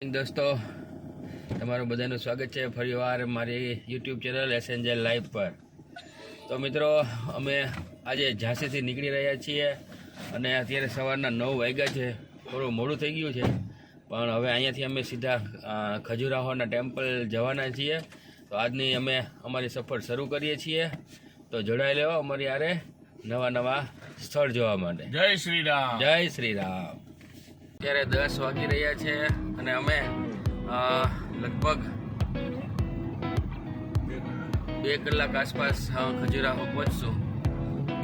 દોસ્તો. તમારું બધાનું સ્વાગત છે ફરીવાર મારી યુટ્યુબ ચેનલ એસેન્જર લાઈવ પર. તો મિત્રો અમે આજે ઝાંસીથી નીકળી રહ્યા છીએ અને અત્યારે સવારના નવ વાગ્યા છે. થોડું મોડું થઈ ગયું છે પણ હવે અહીંયાથી અમે સીધા ખજુરાહોના ટેમ્પલ જવાના છીએ. તો આજની અમે અમારી સફર શરૂ કરીએ છીએ. તો જોડાઈ લેવો અમારી આરે નવા નવા સ્થળ જોવા માટે. જય શ્રી રામ. જય શ્રી રામ. અત્યારે દસ વાગી રહ્યા છે અને અમે લગભગ બે કલાક આસપાસ ખજુરાહો પહોંચશું.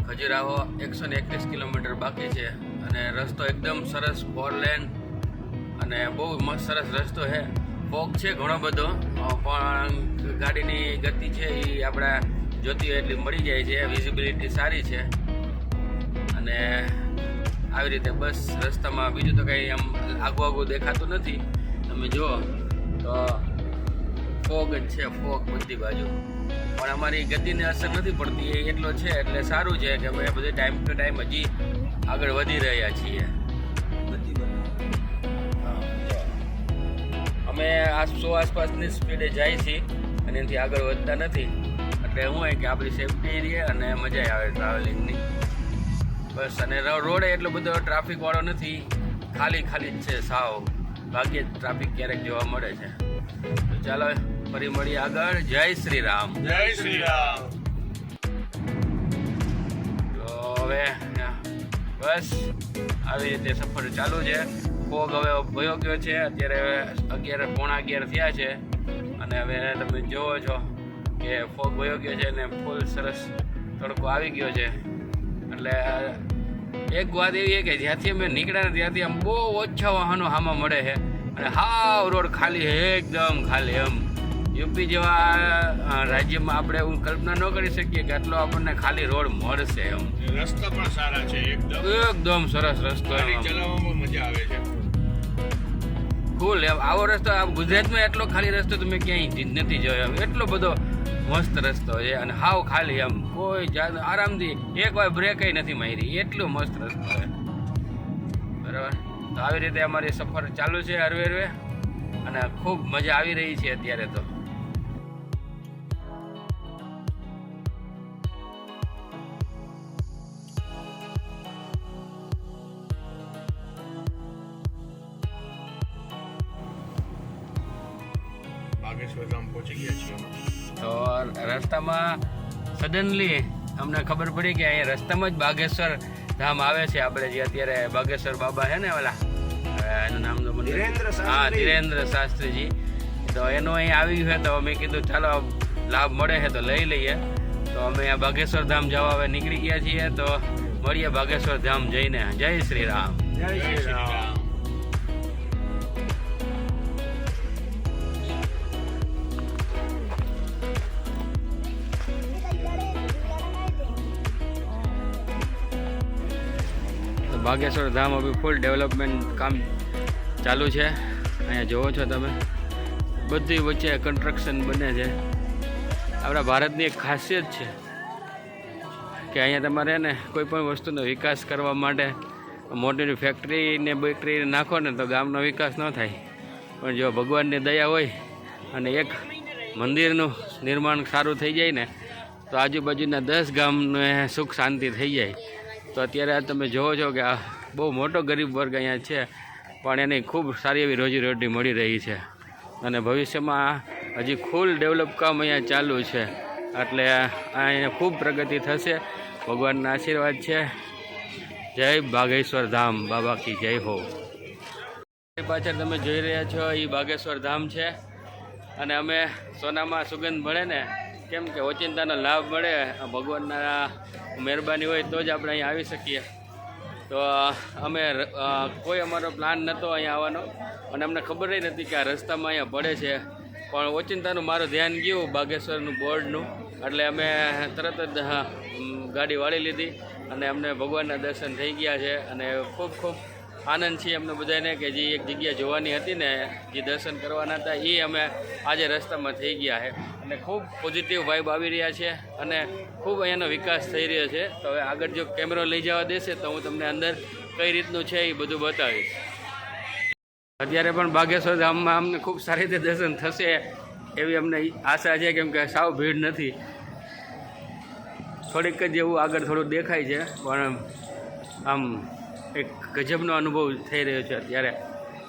ખજુરાહો એકસો ને એકવીસ કિલોમીટર બાકી છે અને રસ્તો એકદમ સરસ ફોર લેન અને બહુ મસ્ત સરસ રસ્તો છે. ફોગ છે ઘણો બધો પણ ગાડીની ગતિ છે એ આપણા જોતી હોય એટલી મળી જાય છે. વિઝિબિલિટી સારી છે. અને આવી રીતે બસ રસ્તામાં બીજું તો કંઈ આમ આગું આગું દેખાતું નથી. તમે જુઓ તો ફોગ જ છે, ફોગ બધી બાજુ. પણ અમારી ગતિને અસર નથી પડતી, એ એટલો છે, એટલે સારું છે કે અમે બધી ટાઈમ ટુ ટાઈમ હજી આગળ વધી રહ્યા છીએ. અમે આ સો આસપાસની સ્પીડે જાય છીએ અને એનાથી આગળ વધતા નથી. એટલે હું કે આપણી સેફટી રહે અને મજા આવે ટ્રાવેલિંગની બસ અને રોડ એટલો બધો ટ્રાફિક વાળો નથી. ખાલી ખાલી જ છે સાવ. બાકી ટ્રાફિક ક્યારેક જોવા મળે છે. તો ચાલો ફરી મળીએ આગળ. જય શ્રી રામ જય શ્રી રામ તો હવે બસ આવી રીતે સફર ચાલુ છે. ફોગ હવે ભયો ગયો છે. અત્યારે અગિયાર પોણા અગિયાર થયા છે. અને હવે તમે જોવો છો કે ફોગ ભયો ગયો છે અને ફૂલ સરસ તડકો આવી ગયો છે. એટલે એક વાત એવી છે કે જ્યાંથી અમે નીકળ્યા ત્યાંથી આમ બહુ ઓછા વાહનો હામાં મળે છે. અને હાવ રોડ ખાલી એકદમ ખાલી એમ. યુપી જેવા રાજ્યમાં આપણે એવું કલ્પના ન કરી શકીએ કે આટલો આપણને ખાલી રોડ મળશે એમ. રસ્તા પણ સારા છે એકદમ. એકદમ સરસ રસ્તો ચલાવવામાં મજા આવે છે. ફૂલ એમ. આવો રસ્તો આ ગુજરાતમાં એટલો ખાલી રસ્તો તમે ક્યાંય નથી જોયો એમ. એટલો બધો મસ્ત રસ્તો છે અને હાવ ખાલી એમ. કોઈ જાત આરામથી એક વાર બ્રેક નથી મારી. એટલું મસ્ત રસ્તો છે. બરાબર? તો આવી રીતે અમારી સફર ચાલુ છે હરવે હરવે. અને ખૂબ મજા આવી રહી છે અત્યારે તો. બાગેશ્વર પહોંચી ગયા છીએ તો રસ્તામાં સડનલી અમને ખબર પડી કે અહીંયા રસ્તામાં જ બાગેશ્વર ધામ આવે છે. આપણે જે અત્યારે બાગેશ્વર બાબા છે ને ઓલા એનું નામ તો મને હા. ધીરેન્દ્ર શાસ્ત્રીજી. તો એનું અહીં આવી છે તો અમે કીધું ચાલો લાભ મળે છે તો લઈ લઈએ. તો અમે આ બાગેશ્વર ધામ જવા હવે નીકળી ગયા છીએ તો મળીએ બાગેશ્વર ધામ જઈને. જય શ્રી રામ. જય શ્રી રામ. બાગેશ્વર ધામ અભી ફૂલ ડેવલપમેન્ટ કામ ચાલુ છે. અહીંયા જોવો છો તમે. બધી વચ્ચે કન્સ્ટ્રક્શન બને છે. આપણા ભારતની એક ખાસિયત છે કે અહીંયા તમારે ને કોઈ પણ વસ્તુનો વિકાસ કરવા માટે મોટી ફેક્ટરી ને બેક્ટરી નાખો ને તો ગામનો વિકાસ ન થાય. પણ જો ભગવાનની દયા હોય અને એક મંદિરનું નિર્માણ સારું થઈ જાય ને, તો આજુબાજુના દસ ગામને સુખ શાંતિ થઈ જાય. તો અત્યારે આ તમે જોવો છો કે આ બહુ મોટો ગરીબ વર્ગ અહીંયા છે, પણ એની ખૂબ સારી એવી રોજીરોટી મળી રહી છે. અને ભવિષ્યમાં હજી ફૂલ ડેવલપ કામ અહીંયા ચાલુ છે. એટલે અહીંયા ખૂબ પ્રગતિ થશે. ભગવાનના આશીર્વાદ છે. જય બાગેશ્વર ધામ. બાબા કી જય હો. પાછળ તમે જોઈ રહ્યા છો એ બાગેશ્વર ધામ છે. અને અમે સોનામાં સુગંધ મળે ને, કેમ કે ઓચિંતાનો લાભ મળે, ભગવાનના મહેરબાની હોય તો જ આપણે અહીંયા આવી શકીએ. તો અમે કોઈ અમારો પ્લાન નહોતો અહીંયા આવવાનો. અને અમને ખબર નહીં નથી કે આ રસ્તામાં અહીંયા પડે છે. પણ ઓચિંતાનું મારું ધ્યાન ગયું બાગેશ્વરનું બોર્ડનું. એટલે અમે તરત જ ગાડી વાળી લીધી. અને અમને ભગવાનના દર્શન થઈ ગયા છે. અને ખૂબ ખૂબ આનંદ છે અમને બધાને કે જે એક જગ્યા જોવાની હતી ને, જે દર્શન કરવાના હતા, એ અમે આજે રસ્તામાં થઈ ગયા છે. અને ખૂબ પોઝિટિવ વાઇબ આવી રહ્યા છે અને ખૂબ અહીંયાનો વિકાસ થઈ રહ્યો છે. તો હવે આગળ જો કેમેરો લઈ જવા દેશે તો હું તમને અંદર કઈ રીતનું છે એ બધું બતાવીશ. અત્યારે પણ બાગેશ્વર ધામમાં અમને ખૂબ સારી રીતે દર્શન થશે એવી અમને આશા છે, કેમ કે સાવ ભીડ નથી. થોડીક જ એવું આગળ થોડું દેખાય છે, પણ આમ એક ગજબનો અનુભવ થઈ રહ્યો છે અત્યારે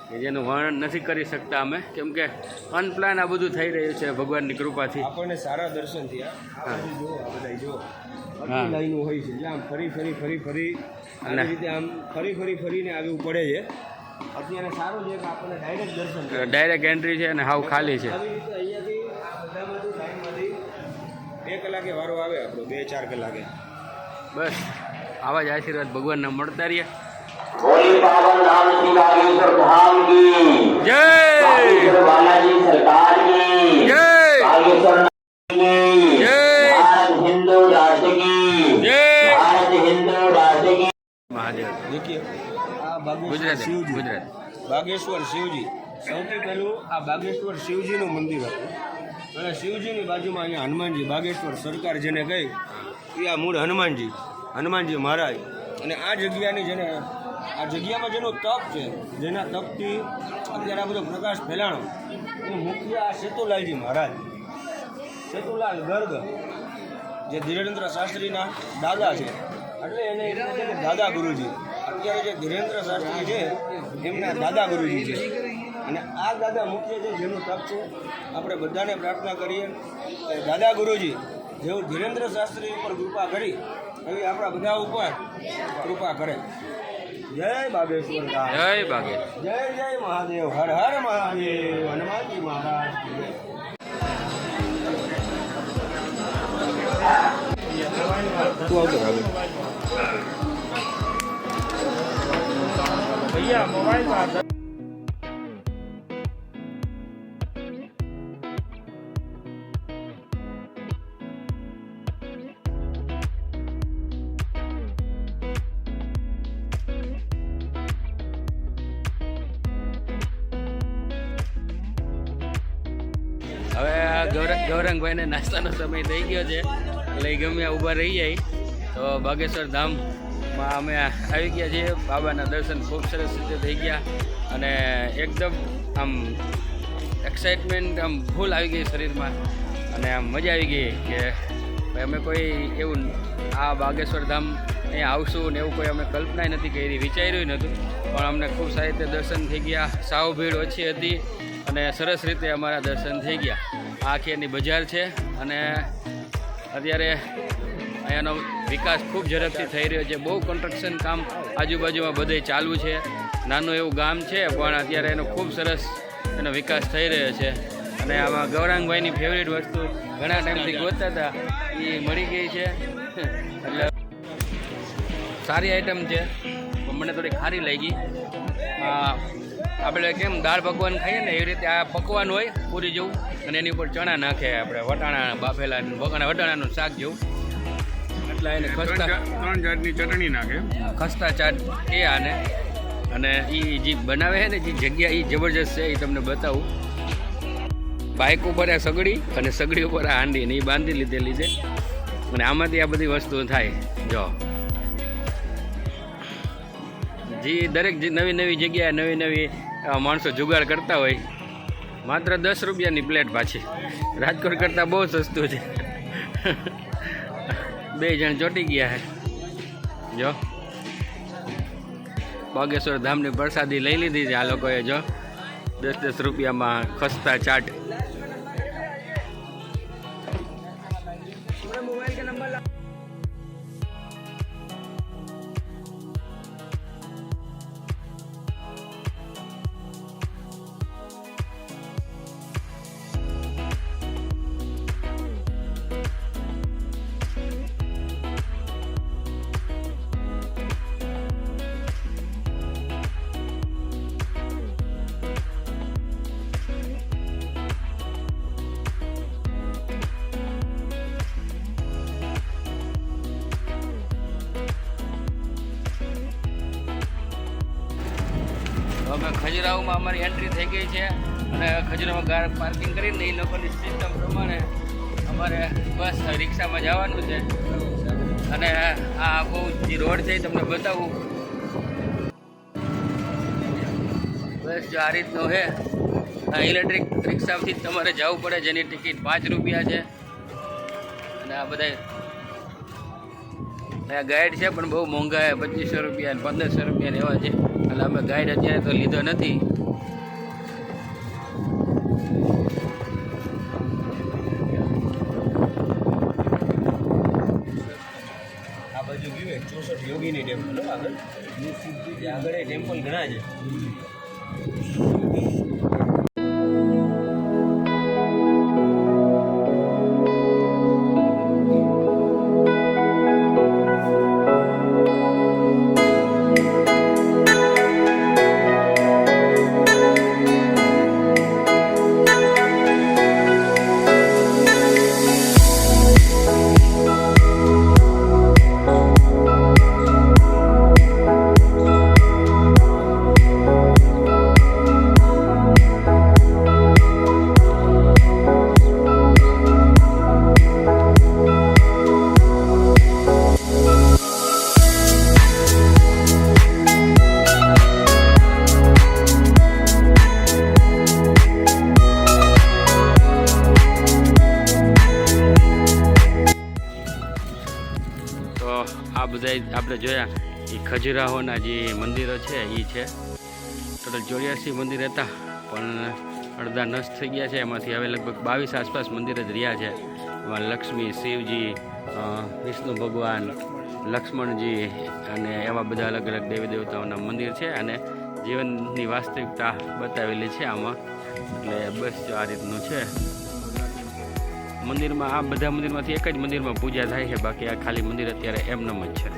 કે જેનું વર્ણન નથી કરી શકતા અમે. કેમ કે અનપ્લાન આ બધું થઈ રહ્યું છે ભગવાનની કૃપાથી. આપણને સારા દર્શન થયા. બધું જુઓ લાઈનો હોય છે. એટલે આમ ફરી ફરી ફરી ફરી અને- રીતે આમ ફરી ફરી ફરીને આવવું પડે છે. અત્યારે સારું છે કે આપણને ડાયરેક્ટ દર્શન ડાયરેક્ટ એન્ટ્રી છે અને હાવ ખાલી છે. આવી રીતે અહીંયાથી આ બધામાંથી લાઈનમાંથી બે કલાકે વારો આવે આપણો બે ચાર કલાકે. બસ. આવા જ આશીર્વાદ ભગવાનના મળતા રહ્યા. होली पावन धाम श्री बागेश्वर धाम की જય बागेश्वर बालाजी सरकार की જય बागेश्वर की जय। भारत हिंदू राष्ट्र की જય भारत हिंदू राष्ट्र की મહાદેવ દેખીએ આ બાગેશ્વર ગુજરાતી શિવજી ગુજરાત બાગેશ્વર શિવજી સૌથી પહેલું આ બાગેશ્વર શિવજીનું મંદિર હતું અને શિવજીની બાજુમાં અહીંયા હનુમાનજી બાગેશ્વર સરકાર જેને કહી એ આ મૂળ હનુમાનજી હનુમાનજી મહારાજ અને આ જગ્યાની જેને આ જગ્યામાં જેનું તપ છે, જેના તપથી અત્યારે આ બધો પ્રકાશ ફેલાણો, એનું મુખ્ય આ સેતુલાલજી મહારાજ. સેતુલાલ ગર્ગ, જે ધીરેન્દ્ર શાસ્ત્રીના દાદા છે, એટલે એને દાદા ગુરુજી. અત્યારે જે ધીરેન્દ્ર શાસ્ત્રી છે, એમના દાદા ગુરુજી છે. અને આ દાદા મુખ્ય છે જેનું તપ છે, આપણે બધાને પ્રાર્થના કરીએ કે દાદા ગુરુજી જેવું ધીરેન્દ્ર શાસ્ત્રી ઉપર કૃપા કરી, એવી આપણા બધા ઉપર કૃપા કરે. જય બાગેશ્વર. જય બાગે જય જય મહાદેવ હર હર મહાદેવ હનુમાનજી મહારાજ કી જય. તું આવતો હવે હવે આ ગૌરંગભાઈને નાસ્તાનો સમય થઈ ગયો છે. એટલે ગમે ઊભા રહી જાય. તો બાગેશ્વર ધામમાં અમે આવી ગયા છીએ. બાબાના દર્શન ખૂબ સરસ રીતે થઈ ગયા. અને એકદમ આમ એક્સાઇટમેન્ટ આમ ફૂલ આવી ગઈ શરીરમાં. અને આમ મજા આવી ગઈ કે અમે કોઈ એવું આ બાગેશ્વર ધામ અહીંયા આવશું ને એવું કોઈ અમે કલ્પના નથી કરી, વિચાર્યું નહોતું. પણ અમને ખૂબ સારી રીતે દર્શન થઈ ગયા. સાવ ભીડ ઓછી હતી અને સરસ રીતે અમારા દર્શન થઈ ગયા. આખી બજાર છે અને અત્યારે અહીંયાનો વિકાસ ખૂબ ઝડપથી થઈ રહ્યો છે. બહુ કન્સ્ટ્રક્શન કામ આજુબાજુમાં બધે ચાલુ છે. નાનું એવું ગામ છે, પણ અત્યારે એનો ખૂબ સરસ એનો વિકાસ થઈ રહ્યો છે. અને આમાં ગૌરાંગભાઈની ફેવરેટ વસ્તુ ઘણા ટાઈમથી ગોતતા હતા. એ મળી ગઈ છે. એટલે સારી આઈટમ છે. મને થોડી ખારી લાગી. આપણે કેમ દાળ પકવાન ખાઈએ ને એવી રીતે આ પકવાન હોય પૂરી જેવું અને એની ઉપર ચણા નાખે આપણે વટાણા બાફેલા વગાણા વટાણાનું શાક જેવું. એટલે એને ખસ્તા ત્રણ જાતની ચટણી નાખે. ખસ્તા ચાટ એ આને અને એ જે બનાવે છે ને જે જગ્યા એ જબરજસ્ત છે એ તમને બતાવું. બાઇક ઉપર આ સગડી અને સગડી ઉપર આ હાંડી ને એ બાંધી લીધેલી છે. અને આમાંથી આ બધી વસ્તુઓ થાય. જો. જે દરેક નવી નવી જગ્યાએ નવી નવી માણસો જુગાડ કરતા હોય, માત્ર દસ રૂપિયાની પ્લેટ પાછી. રાજકોટ કરતાં બહુ સસ્તું છે. બે જણ ચોટી ગયા છે. જો. બાગેશ્વર ધામની પ્રસાદી લઈ લીધી છે આ લોકોએ, જો. દસ દસ રૂપિયામાં ખસ્તા ચાટ. તો અમે ખજુરાહોમાં અમારી એન્ટ્રી થઈ ગઈ છે અને ખજુરામાં ગાર પાર્કિંગ કરીને એ લોકોની સિસ્ટમ પ્રમાણે અમારે બસ રિક્ષામાં જવાનું છે. અને આ આખું જે રોડ છે એ તમને બતાવું. બસ જો આ રીતનું છે. આ ઇલેક્ટ્રિક રિક્ષાથી તમારે જવું પડે, જેની ટિકિટ પાંચ રૂપિયા છે. અને આ બધા ગાઈડ છે, પણ બહુ મોંઘા છે, પચીસો રૂપિયા પંદરસો રૂપિયા એવા છે. એટલે અમે ગાઈડ અત્યારે તો લીધો નથી. આ બાજુ ગયું ચોસઠ યોગીની ટેમ્પલ આગળ. આગળ એ ટેમ્પલ ઘણા છે. ખજુરાહોના જે મંદિરો છે એ છે. ટોટલ ચોર્યાસી મંદિર હતા, પણ અડધા નષ્ટ થઈ ગયા છે. એમાંથી હવે લગભગ બાવીસ આસપાસ મંદિર જ રહ્યા છે. એમાં લક્ષ્મી, શિવજી વિષ્ણુ ભગવાન, લક્ષ્મણજી અને એવા બધા અલગ અલગ દેવી દેવતાઓના મંદિર છે અને જીવનની વાસ્તવિકતા બતાવેલી છે આમાં. એટલે બસ જો આ રીતનું છે. મંદિરમાં, આ બધા મંદિરમાંથી એક જ મંદિરમાં પૂજા થાય છે. બાકી આ ખાલી મંદિર અત્યારે એમનેમ જ છે.